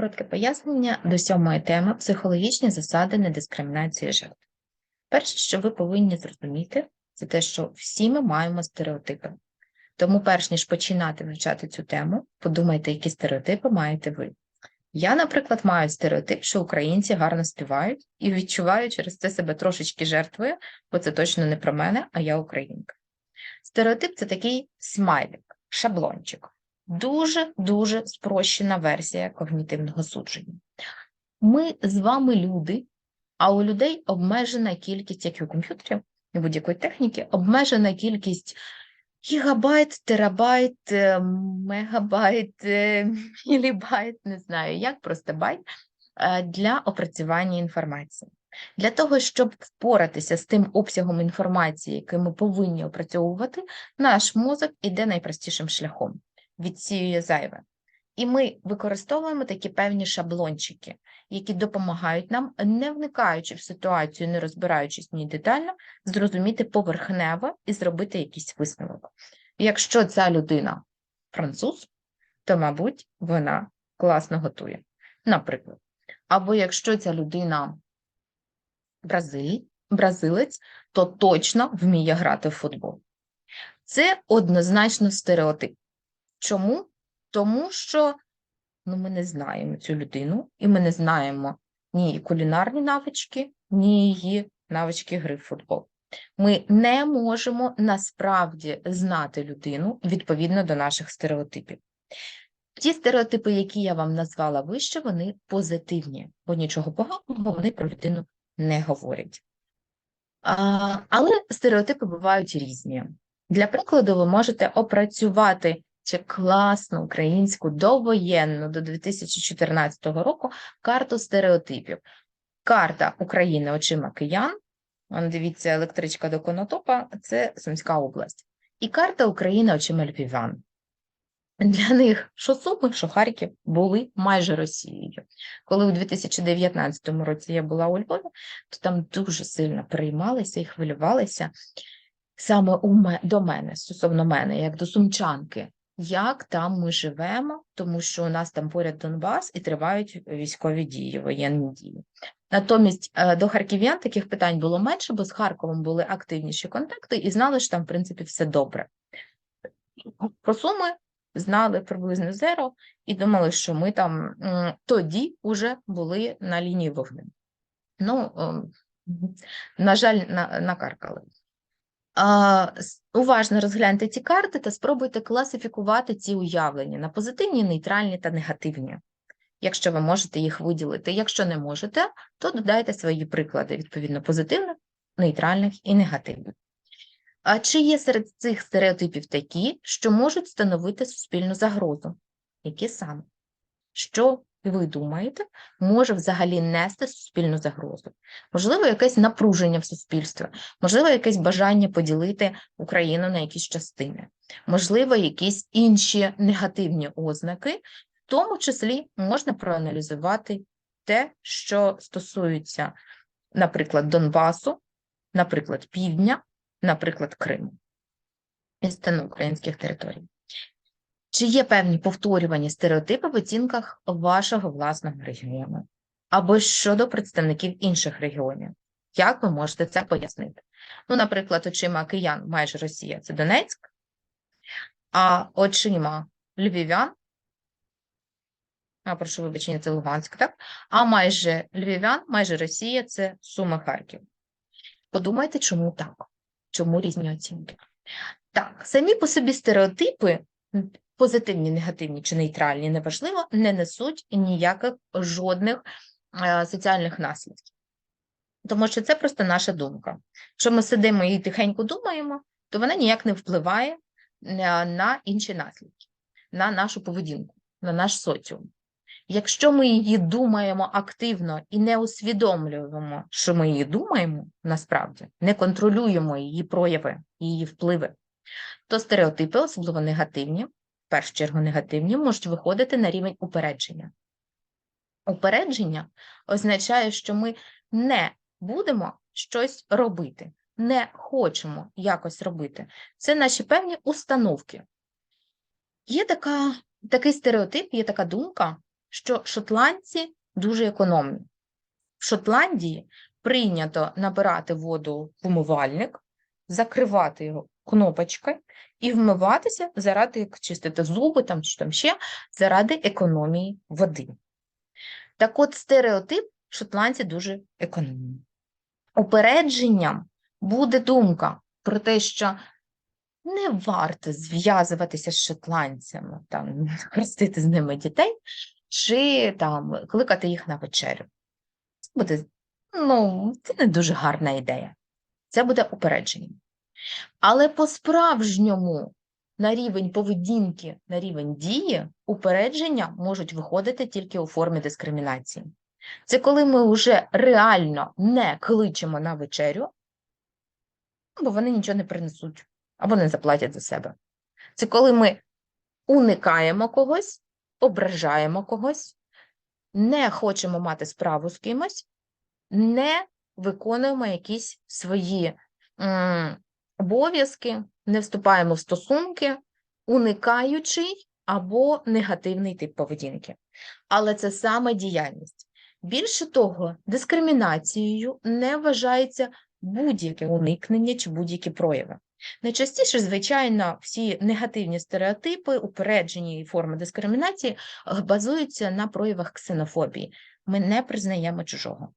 Коротке пояснення до сьомої теми психологічні засади недискримінації жертв. Перше, що ви повинні зрозуміти, це те, що всі ми маємо стереотипи. Тому, перш ніж починати вивчати цю тему, подумайте, які стереотипи маєте ви. Я, наприклад, маю стереотип, що українці гарно співають і відчуваю через це себе трошечки жертвою, бо це точно не про мене, а я українка. Стереотип це такий смайлик, шаблончик. Дуже-дуже спрощена версія когнітивного судження. Ми з вами люди, а у людей обмежена кількість, як і у комп'ютерів і будь-якої техніки, обмежена кількість гігабайт, терабайт, е, мегабайт, е, мілібайт, не знаю, як просто байт е, для опрацювання інформації. Для того, щоб впоратися з тим обсягом інформації, який ми повинні опрацьовувати, наш мозок іде найпростішим шляхом відсіює зайве. І ми використовуємо такі певні шаблончики, які допомагають нам, не вникаючи в ситуацію, не розбираючись в ній детально, зрозуміти поверхнево і зробити якийсь висновок. Якщо ця людина француз, то, мабуть, вона класно готує. Наприклад. Або якщо ця людина бразиль, бразилець, то точно вміє грати в футбол. Це однозначно стереотип. Чому? Тому що ну, ми не знаємо цю людину, і ми не знаємо ні її кулінарні навички, ні її навички гри в футбол. Ми не можемо насправді знати людину відповідно до наших стереотипів. Ті стереотипи, які я вам назвала вище, вони позитивні, бо нічого поганого вони про людину не говорять. А, Але стереотипи бувають різні. Для прикладу, ви можете опрацювати чи класну українську довоєнну до 2014 року карту стереотипів. Карта України очима киян. Дивіться, електричка до Конотопа це Сумська область. І карта України очима львів'ян. Для них що Суми, що Харків були майже Росією. Коли у 2019 році я була у Львові, то там дуже сильно переймалися і хвилювалися саме у до мене, стосовно мене, як до сумчанки, як там ми живемо, тому що у нас там поряд Донбас і тривають військові дії, воєнні дії. Натомість е, до харків'ян таких питань було менше, бо з Харковом були активніші контакти і знали, що там, в принципі, все добре. Про суми знали приблизно зеро і думали, що ми там тоді вже були на лінії вогню. Ну, ем, на жаль, накаркали. Уважно розгляньте ці карти та спробуйте класифікувати ці уявлення на позитивні, нейтральні та негативні, якщо ви можете їх виділити. Якщо не можете, то додайте свої приклади, відповідно, позитивних, нейтральних і негативних. А чи є серед цих стереотипів такі, що можуть становити суспільну загрозу? Які саме? Що ви думаєте, може взагалі нести суспільну загрозу? Можливо, якесь напруження в суспільстві, можливо, якесь бажання поділити Україну на якісь частини, можливо, якісь інші негативні ознаки, в тому числі можна проаналізувати те, що стосується, наприклад, Донбасу, наприклад, Півдня, наприклад, Криму і стану українських територій. Чи є певні повторювані стереотипи в оцінках вашого власного регіону або щодо представників інших регіонів? Як ви можете це пояснити? Ну, наприклад, очима киян майже Росія це Донецьк, а очима львів'ян, а прошу вибачення, це Луганськ, так? А майже львів'ян, майже Росія це Суми Харків. Подумайте, чому так? Чому різні оцінки? Так, самі по собі стереотипи позитивні, негативні чи нейтральні, неважливо, не несуть ніяких жодних е, соціальних наслідків. Тому що це просто наша думка. Якщо ми сидимо і тихенько думаємо, то вона ніяк не впливає е, на інші наслідки, на нашу поведінку, на наш соціум. Якщо ми її думаємо активно і не усвідомлюємо, що ми її думаємо, насправді не контролюємо її прояви, її впливи, то стереотипи, особливо негативні, першу чергу негативні, можуть виходити на рівень упередження. Упередження означає, що ми не будемо щось робити, не хочемо якось робити. Це наші певні установки. Є така, такий стереотип, є така думка, що шотландці дуже економні. В Шотландії прийнято набирати воду в умивальник, закривати його кнопочкою і вмиватися заради як чистити зуби там чи там ще заради економії води. Так от стереотип шотландці дуже економні. Упередженням буде думка про те, що не варто зв'язуватися з шотландцями, там, хрестити з ними дітей, чи там кликати їх на вечерю. Це буде, ну, це не дуже гарна ідея. Це буде упередження. Але по-справжньому на рівень поведінки, на рівень дії, упередження можуть виходити тільки у формі дискримінації. Це коли ми вже реально не кличемо на вечерю, бо вони нічого не принесуть або не заплатять за себе. Це коли ми уникаємо когось, ображаємо когось, не хочемо мати справу з кимось, не виконуємо якісь свої м, обов'язки, не вступаємо в стосунки, уникаючий або негативний тип поведінки. Але це саме діяльність. Більше того, дискримінацією не вважається будь-яке уникнення чи будь-які прояви. Найчастіше, звичайно, всі негативні стереотипи, упереджені і форми дискримінації базуються на проявах ксенофобії. Ми не признаємо чужого.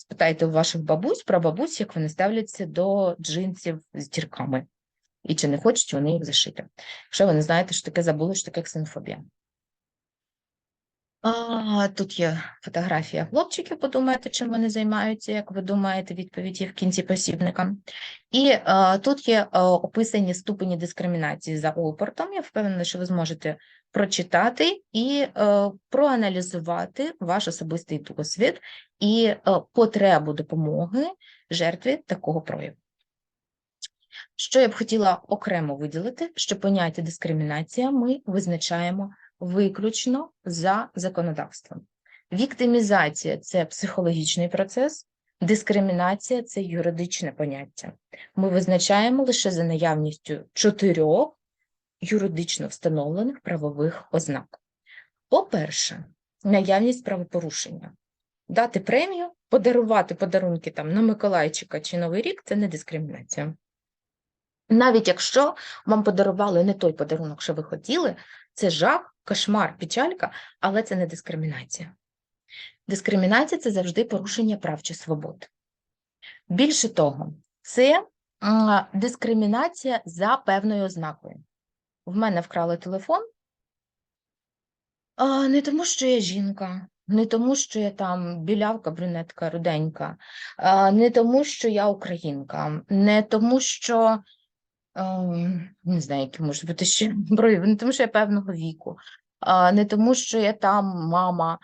Спитайте у ваших бабусь про бабусь, як вони ставляться до джинсів з дірками, і чи не хочуть вони їх зашити. Якщо ви не знаєте, що таке забули, що таке ксенофобія. А, тут є фотографія хлопчиків, подумайте, чим вони займаються, як ви думаєте, відповідь є в кінці посібника. І а, тут є а, описані ступені дискримінації за Олпортом. Я впевнена, що ви зможете прочитати і а, проаналізувати ваш особистий досвід і а, потребу допомоги жертві такого прояву. Що я б хотіла окремо виділити, що поняття дискримінація ми визначаємо виключно за законодавством. Віктимізація це психологічний процес, дискримінація це юридичне поняття. Ми визначаємо лише за наявністю чотирьох юридично встановлених правових ознак. По-перше, наявність правопорушення. Дати премію, подарувати подарунки там на Миколайчика чи Новий рік це не дискримінація. Навіть якщо вам подарували не той подарунок, що ви хотіли, це жах, кошмар, печалька, але це не дискримінація. Дискримінація це завжди порушення прав чи свобод. Більше того, це дискримінація за певною ознакою. В мене вкрали телефон не тому, що я жінка, не тому, що я там білявка, брюнетка, руденька, не тому, що я українка, не тому, що не знаю, які можуть бути ще прояви, не тому, що я певного віку, не тому, що я там мама,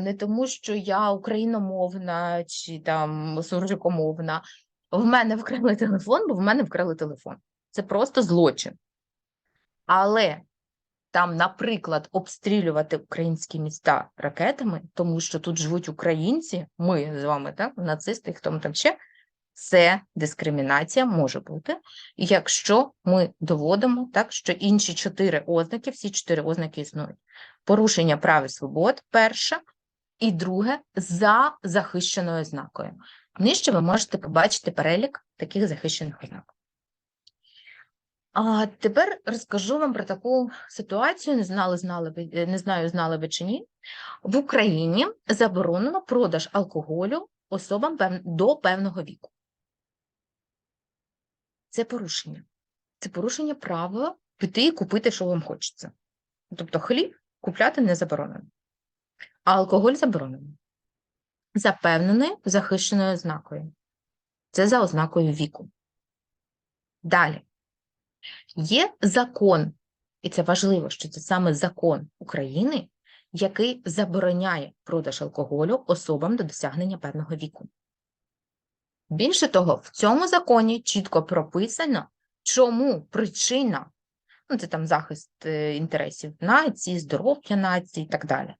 не тому, що я україномовна чи там суржикомовна. В мене вкрали телефон, бо в мене вкрали телефон. Це просто злочин. Але там, наприклад, обстрілювати українські міста ракетами, тому що тут живуть українці, ми з вами, так, нацисти, хто там там ще, це дискримінація може бути, якщо ми доводимо так, що інші чотири ознаки, всі чотири ознаки існують. Порушення прав і свобод, перше, і друге за захищеною ознакою. Нижче ви можете побачити перелік таких захищених ознак. А тепер розкажу вам про таку ситуацію. Не знали, знали ви, не знаю, знали ви чи ні. В Україні заборонено продаж алкоголю особам до певного віку. Це порушення. Це порушення права піти і купити, що вам хочеться. Тобто хліб купляти не заборонено, а алкоголь заборонено. За певненою захищеною ознакою. Це за ознакою віку. Далі. Є закон, і це важливо, що це саме закон України, який забороняє продаж алкоголю особам до досягнення певного віку. Більше того, в цьому законі чітко прописано, чому причина, ну це там захист е, інтересів нації, здоров'я нації і так далі.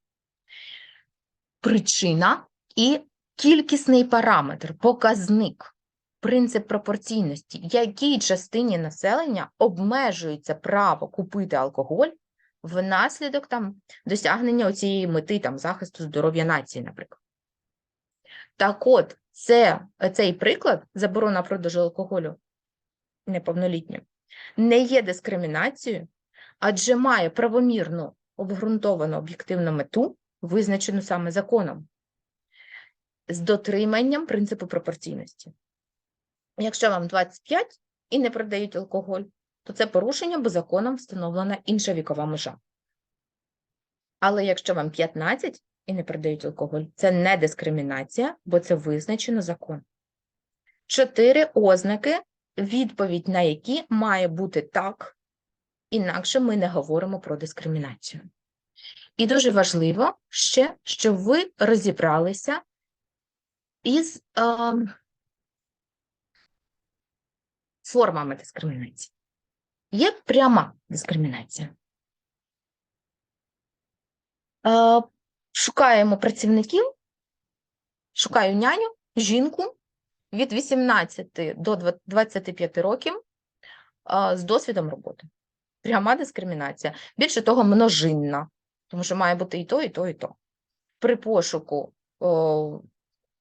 Причина і кількісний параметр, показник, принцип пропорційності, якій частині населення обмежується право купити алкоголь внаслідок там досягнення цієї мети там захисту здоров'я нації, наприклад. Так от, це, цей приклад заборона продажу алкоголю неповнолітнім не є дискримінацією, адже має правомірну обґрунтовану об'єктивну мету, визначену саме законом, з дотриманням принципу пропорційності. Якщо вам 25 і не продають алкоголь, то це порушення, бо законом встановлена інша вікова межа. Але якщо вам 15 і не продають алкоголь, це не дискримінація, бо це визначено законом. Чотири ознаки, відповідь на які має бути так, інакше ми не говоримо про дискримінацію. І дуже важливо ще, щоб ви розібралися із е, формами дискримінації. Є пряма дискримінація. Е, шукаємо працівників, шукаю няню, жінку від 18 до 25 років з досвідом роботи. Пряма дискримінація. Більше того, множинна, тому що має бути і то, і то, і то. При пошуку о,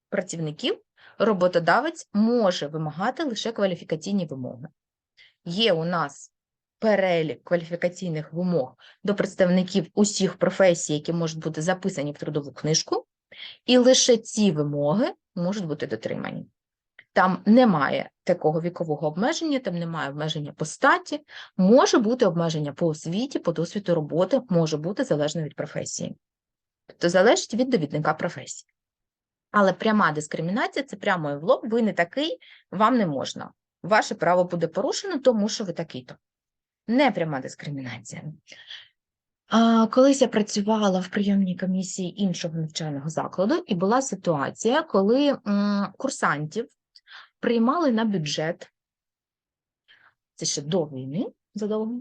працівників роботодавець може вимагати лише кваліфікаційні вимоги. Є у нас перелік кваліфікаційних вимог до представників усіх професій, які можуть бути записані в трудову книжку, і лише ці вимоги можуть бути дотримані. Там немає такого вікового обмеження, там немає обмеження по статі, може бути обмеження по освіті, по досвіду роботи, може бути залежно від професії. Тобто залежить від довідника професії. Але пряма дискримінація це прямо в лоб, ви не такий, вам не можна. Ваше право буде порушено, тому що ви такий-то. Не пряма дискримінація. Колись я працювала в прийомній комісії іншого навчального закладу, і була ситуація, коли курсантів приймали на бюджет, це ще до війни задовго,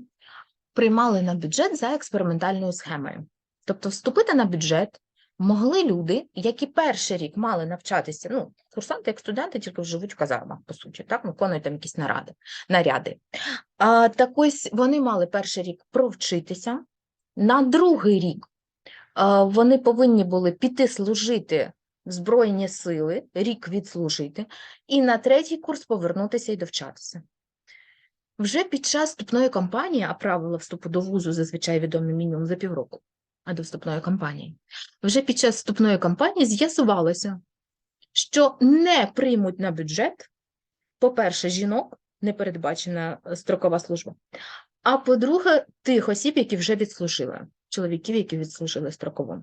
приймали на бюджет за експериментальною схемою. Тобто, вступити на бюджет могли люди, які перший рік мали навчатися, ну, курсанти, як студенти, тільки живуть в казармах, по суті, так, виконують там якісь наради, наряди. А, Так ось вони мали перший рік провчитися, на другий рік а, вони повинні були піти служити в Збройні сили, рік відслужити, і на третій курс повернутися і довчатися. Вже під час вступної кампанії, а правила вступу до вузу зазвичай відомі мінімум за півроку, а до вступної кампанії, вже під час вступної кампанії з'ясувалося, що не приймуть на бюджет, по-перше, жінок, не передбачена строкова служба, а по-друге, тих осіб, які вже відслужили, чоловіків, які відслужили строково.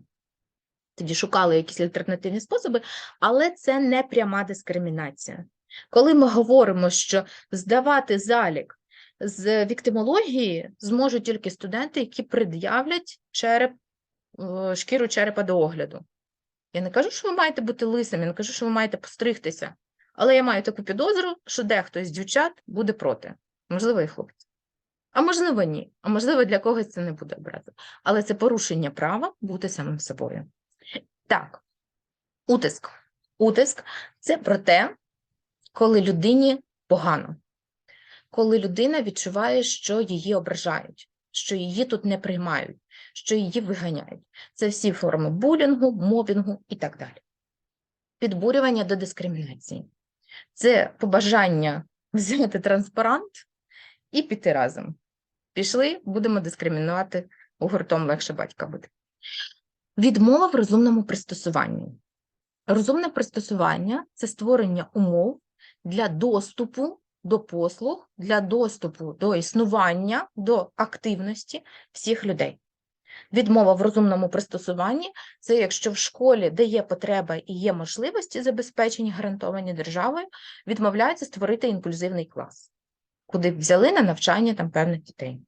Тоді шукали якісь альтернативні способи, але це не пряма дискримінація. Коли ми говоримо, що здавати залік з віктимології зможуть тільки студенти, які пред'являть череп, е, шкіру черепа до огляду. Я не кажу, що ви маєте бути лисим, я не кажу, що ви маєте постригтися, але я маю таку підозру, що дехто з дівчат буде проти, можливо, і хлопці. А можливо, ні. А можливо, для когось це не буде образа. Але це порушення права бути самим собою. Так, утиск. Утиск це про те, коли людині погано, коли людина відчуває, що її ображають, що її тут не приймають, що її виганяють. Це всі форми булінгу, мобінгу і так далі. Підбурювання до дискримінації. Це побажання взяти транспарант і піти разом. Пішли, будемо дискримінувати, у гуртом легше батька буде. Відмова в розумному пристосуванні. Розумне пристосування це створення умов для доступу до послуг, для доступу до існування, до активності всіх людей. Відмова в розумному пристосуванні це якщо в школі, де є потреба і є можливості забезпечені, гарантовані державою, відмовляються створити інклюзивний клас, куди взяли на навчання там певних дітей.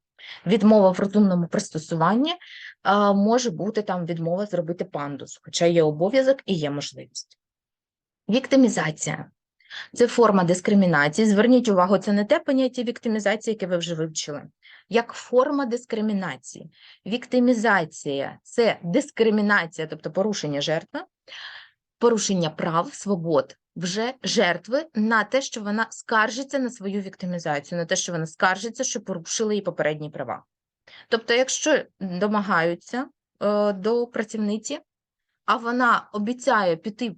Відмова в розумному пристосуванні а, може бути там відмова зробити пандус, хоча є обов'язок і є можливість. Віктимізація це форма дискримінації. Зверніть увагу, це не те поняття віктимізації, яке ви вже вивчили, як форма дискримінації. Віктимізація це дискримінація, тобто порушення жертви, порушення прав, свобод вже жертви на те, що вона скаржиться на свою віктимізацію, на те, що вона скаржиться, що порушили її попередні права. Тобто, якщо домагаються е, до працівниці, а вона обіцяє піти е,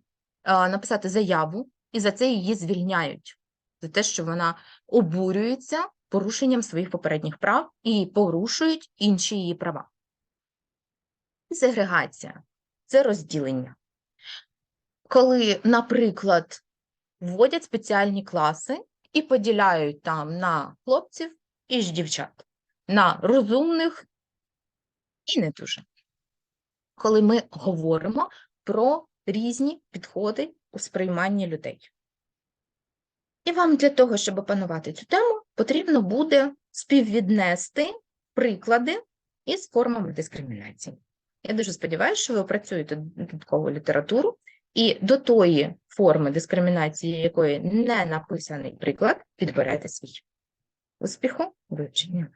написати заяву, і за це її звільняють, за те, що вона обурюється порушенням своїх попередніх прав і порушують інші її права. Сегрегація це розділення. Коли, наприклад, вводять спеціальні класи і поділяють там на хлопців і ж дівчат, на розумних і не дуже. Коли ми говоримо про різні підходи у сприйманні людей. І вам для того, щоб опанувати цю тему, потрібно буде співвіднести приклади із формами дискримінації. Я дуже сподіваюся, що ви опрацюєте додаткову літературу і до тої форми дискримінації, якої не написаний приклад, підберете свій. Успіху, вивчення!